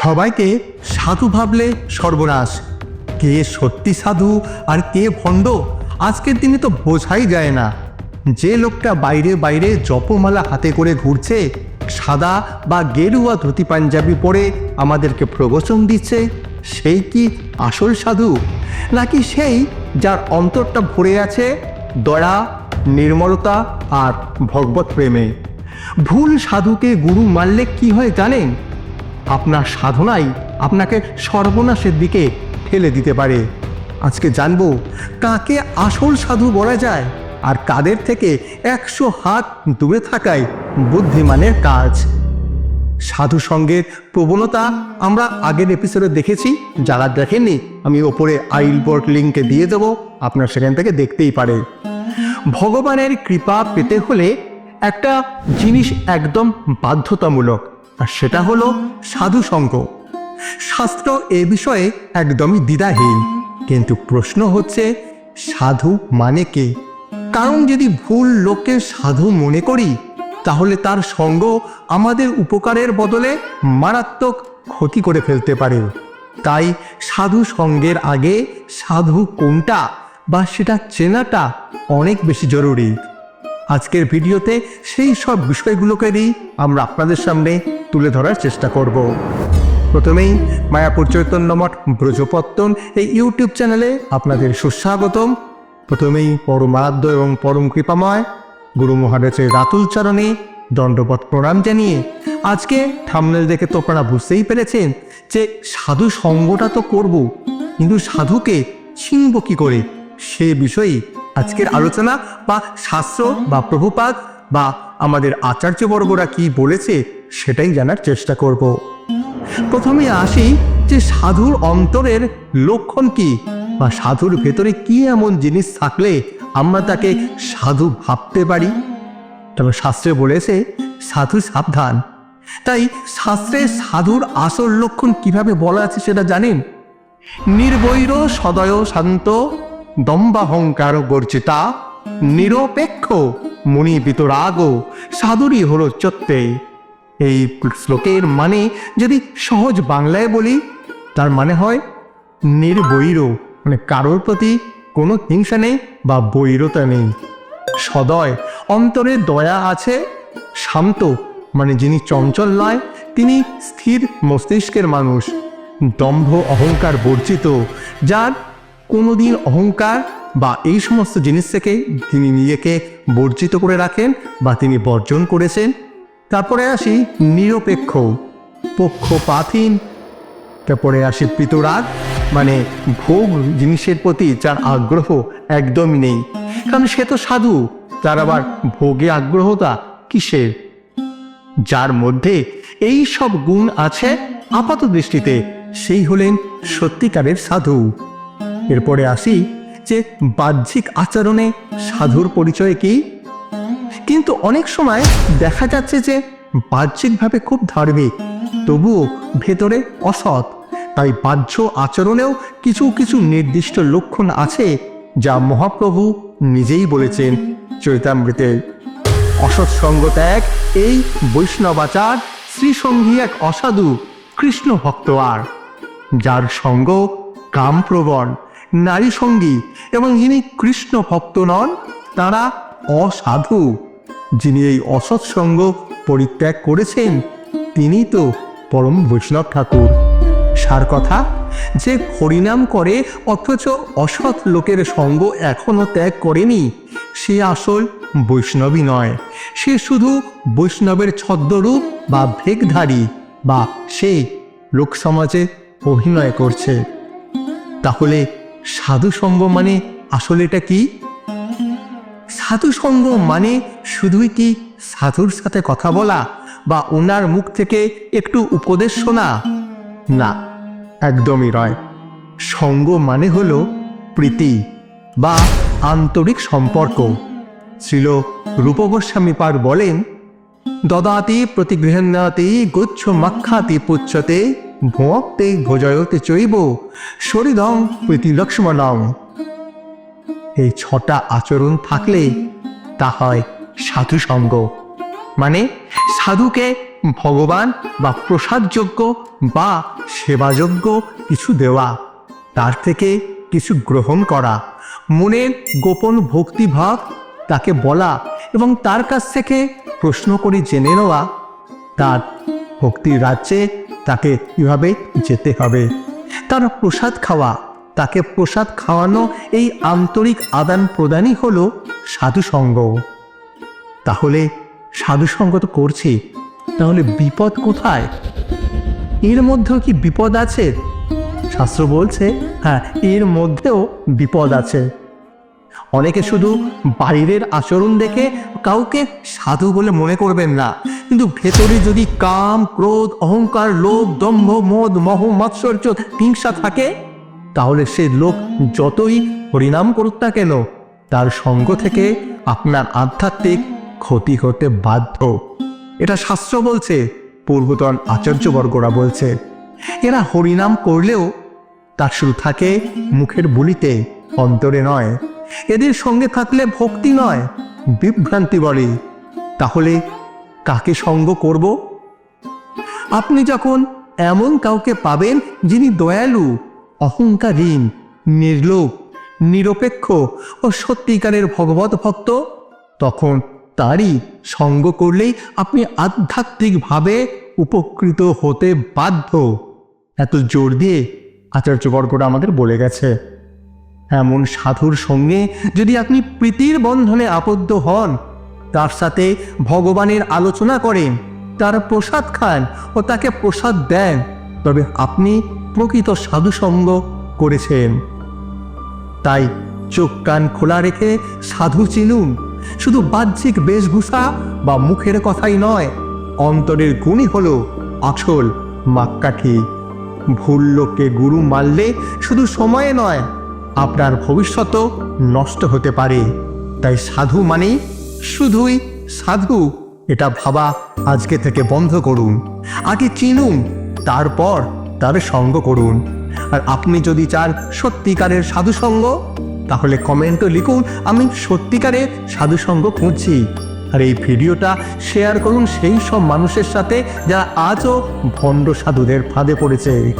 সবাইকে সাধু ভাবলে সর্বনাশ। কে সত্যি সাধু আর কে ভণ্ড, আজকের দিনে তো বোঝাই যায় না। যে লোকটা বাইরে বাইরে জপমালা হাতে করে ঘুরছে, সাদা বা গেরুয়া ধুতি পাঞ্জাবি পরে আমাদেরকে প্রবচন দিচ্ছে, সেই কি আসল সাধু? নাকি সেই যার অন্তরটা ভরে আছে দয়া, নির্মলতা আর ভগবত প্রেমে? ভুল সাধুকে গুরু মানলে কি হয় জানেন? আপনার সাধনাই আপনাকে সর্বনাশের দিকে ঠেলে দিতে পারে। আজকে জানব কাকে আসল সাধু বলা যায় আর কাদের থেকে একশো হাত দূরে থাকাই বুদ্ধিমানের কাজ। সাধু সঙ্গের প্রবণতা আমরা আগের এপিসোডে দেখেছি, যারা দেখেননি, আমি ওপরে আইলবোর্ড লিঙ্কে দিয়ে দেবো, আপনার সেখান থেকে দেখতেই পারে ভগবানের কৃপা পেতে হলে একটা জিনিস একদম বাধ্যতামূলক আর সেটা হলো সাধু সঙ্গ। শাস্ত্র এ বিষয়ে একদমই দ্বিধাহীন। কিন্তু প্রশ্ন হচ্ছে, সাধু মানে কে? কারণ যদি ভুল লোককে সাধু মনে করি, তাহলে তার সঙ্গ আমাদের উপকারের বদলে মারাত্মক ক্ষতি করে ফেলতে পারে। তাই সাধু সঙ্গের আগে সাধু কোনটা বা সেটা চেনাটা অনেক বেশি জরুরি। আজকের ভিডিওতে সেই সব বিষয়গুলোকেই আমরা আপনাদের সামনে তুলে ধরার চেষ্টা করব। প্রথমেই মায়াপুর চৈতন্য মঠ ব্রজপত্তন এই ইউটিউব চ্যানেলে আপনাদের সুস্বাগতম। প্রথমেই পরমারাধ্য এবং পরম কৃপাময় গুরু মহারাজের রাতুল চরণে দণ্ডবত প্রণাম জানিয়ে আজকে থামনেল দেখে তো আপনারা বুঝতেই পেরেছেন যে সাধু সঙ্গটা তো করব, কিন্তু সাধুকে চিনব কি করে? সে বিষয়েই আজকের আলোচনা বা শাস্ত্র বা প্রভুপাত বা আমাদের আচার্যবর্গরা কি বলেছে সেটাই জানার চেষ্টা করব। প্রথমে আসি যে সাধুর অন্তরের লক্ষণ কি বা সাধুর ভেতরে কি এমন জিনিস থাকলে আমরা তাকে সাধু ভাবতে পারি? তবে শাস্ত্রে বলেছে, সাধু সাবধান। তাই শাস্ত্রে সাধুর আসল লক্ষণ কীভাবে বলা আছে সেটা জানেন? নির্বৈর সদয় শান্ত দম্বাহংকার বর্জিতা, নিরপেক্ষ মুনি বিতরাগ সাধুরই হল চত্তে এই শ্লোকের মানে যদি সহজ বাংলায় বলি, তার মানে হয় নির্বৈর মানে কারোর প্রতি কোনো হিংসা নেই বা বৈরতা নেই। সদয়, অন্তরে দয়া আছে, শান্ত মানে যিনি চঞ্চল নয়, তিনি স্থির মস্তিষ্কের মানুষ। দম্ভ অহংকার বর্জিত, যার কোনোদিন অহংকার বা এই সমস্ত জিনিস থেকে তিনি নিজেকে বর্জিত করে রাখেন বা তিনি বর্জন করেছেন। তারপরে আসি নিরপেক্ষ পক্ষপাতহীন তারপরে আসে পিতরাগ মানে ভোগ জিনিসের প্রতি যার আগ্রহ একদমই নেই। কারণ সে তো সাধু, তার আবার ভোগে আগ্রহতা কিসের? যার মধ্যে এই সব গুণ আছে, আপাত দৃষ্টিতে সেই হলেন সত্যিকারের সাধু। এরপরে আসি যে বাহ্যিক আচরণে সাধুর পরিচয় কি? কিন্তু অনেক সময় দেখা যাচ্ছে যে বাহ্যিকভাবে খুব ধার্মিক, তবুও ভেতরে অসৎ। তাই বাহ্য আচরণেও কিছু কিছু নির্দিষ্ট লক্ষণ আছে যা মহাপ্রভু নিজেই বলেছেন। চৈতামৃতে অসৎ সঙ্গ ত্যাগ, এই বৈষ্ণবাচার শ্রীসঙ্গী এক অসাধু কৃষ্ণ ভক্ত আর, যার সঙ্গ কামপ্রবণ নারী সঙ্গী এবং যিনি কৃষ্ণ ভক্ত নন, তারা অসাধু। যিনি এই অসৎ সঙ্গ পরিত্যাগ করেছেন, তিনি তো পরম বৈষ্ণব ঠাকুর। সার কথা, যে হরিনাম করে অথচ অসৎ লোকের সঙ্গ এখনও ত্যাগ করেনি, সে আসল বৈষ্ণবী নয়। সে শুধু বৈষ্ণবের ছদ্মরূপ বা ভেগধারী বা সে লোক সমাজে অভিনয় করছে। তাহলে সাধু সঙ্গ মানে আসলে এটা কি? সাধু সঙ্গ মানে শুধুই কি সাধুর সাথে কথা বলা বা ওনার মুখ থেকে একটু উপদেশ শোনা? না, একদমই নয়। সঙ্গ মানে হল প্রীতি বা আন্তরিক সম্পর্ক। ছিল রূপ গোস্বামী পার বলেন, দদাতি প্রতিগৃহণাতি গুচ্ছ মাক্ষাতি পুচ্ছতে ভোক্তে ভোজয়তে চৈব শরীরং প্রীতি লক্ষ্মণং এই ছটা আচরণ থাকলে তা হয় সাধু সঙ্গ মানে সাধুকে ভগবান বা প্রসাদযোগ্য বা সেবাযোগ্য কিছু দেওয়া, তার থেকে কিছু গ্রহণ করা। মনের গোপন ভক্তিভাব তাকে বলা এবং তার কাছ থেকে প্রশ্ন করে জেনে নেওয়া, তার ভক্তির রাজ্যে তাকে কীভাবে যেতে হবে। তার প্রসাদ খাওয়া, তাকে প্রসাদ খাওয়ানো এই আন্তরিক আদান প্রদানই হল সাধুসঙ্গ। তাহলে সাধুসঙ্গ তো করছি, তাহলে বিপদ কোথায়? এর মধ্যেও কি বিপদ আছে? শাস্ত্র বলছে হ্যাঁ এর মধ্যেও বিপদ আছে। অনেকে শুধু বাইরের আচরণ দেখে কাউকে সাধু বলে মনে করবেন না। কিন্তু ভেতরে যদি কাম, ক্রোধ, অহংকার, লোভ, দম্ভ, মদ, মহ, মাৎসর্য, হিংসা থাকে, তাহলে সে লোক যতই হরিনাম করুক না কেন, তার সঙ্গ থেকে আপনার আধ্যাত্মিক ক্ষতি হতে বাধ্য। এটা শাস্ত্র বলছে, পূর্বতন আচার্যবর্গরা বলছে, এরা হরিনাম করলেও তার শুরু থাকে মুখের বুলিতে, অন্তরে নয়। এদের সঙ্গে থাকলে ভক্তি নয়, বিভ্রান্তি বলে তাহলে কাকে সঙ্গ করব? আপনি যখন এমন কাউকে পাবেন যিনি দয়ালু, অহংকারহীন, নির্লোভ, নিরপেক্ষ ও সত্যিকারের ভগবত ভক্ত, তখন তারই সঙ্গ করলেই আপনি আধ্যাত্মিকভাবে উপকৃত হতে বাধ্য। এত জোর দিয়ে আচার্যবর্গরা আমাদের বলে গেছে। এমন সাধুর সঙ্গে যদি আপনি প্রীতির বন্ধনে আবদ্ধ হন, তার সাথে ভগবানের আলোচনা করেন, তার প্রসাদ খান ও তাকে প্রসাদ দেন, তবে আপনি প্রকৃত সাধুসঙ্গ করেছেন। তাই চোখ কান খোলা রেখে সাধু চিনুন। শুধু বাহ্যিক বেশভূষা বা মুখের কথাই নয়, অন্তরের গুণই হল আসল মাক্কাঠি ভুল লোককে গুরু মারলে শুধু সময়ে নয় আপনার ভবিষ্যতও নষ্ট হতে পারে। তাই সাধু মানে শুধুই সাধু। এটা ভাবা আজকে থেকে বন্ধ করুন। আগে চিনুন, তারপর তার সঙ্গ করুন। আর আপনি যদি চান সত্যিকারের সাধুসঙ্গ তাহলে কমেন্টও লিখুন, আমি সত্যিকারের সাধুসঙ্গ খুঁজছি। আর এই ভিডিওটা শেয়ার করুন সেই সব মানুষের সাথে যারা আজও ভণ্ড সাধুদের ফাঁদে পড়েছে।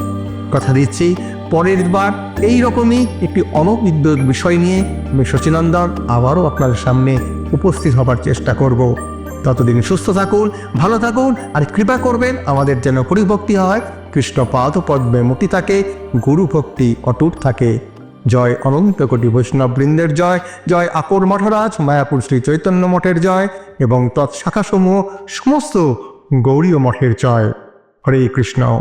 কথা দিচ্ছি পরের বার এই রকমই একটি অনবিদ্য বিষয় নিয়ে আমি শচীনন্দন আবারও আপনাদের সামনে উপস্থিত হবার চেষ্টা করব। ততদিন সুস্থ থাকুন, ভালো থাকুন আর কৃপা করবেন আমাদের যেন পরিভক্তি হয়। কৃষ্ণ পাদ পদ্মে মুক্তি থাকে, গুরু ভক্তি অটুট থাকে। জয় অনন্ত কোটি বৈষ্ণব বৃন্দের জয় জয় আকর মঠরাজ, মায়াপুর শ্রী চৈতন্য মঠের জয় এবং তৎশাখাসমূহ সমস্ত গৌরীয় মঠের জয়। হরে কৃষ্ণ।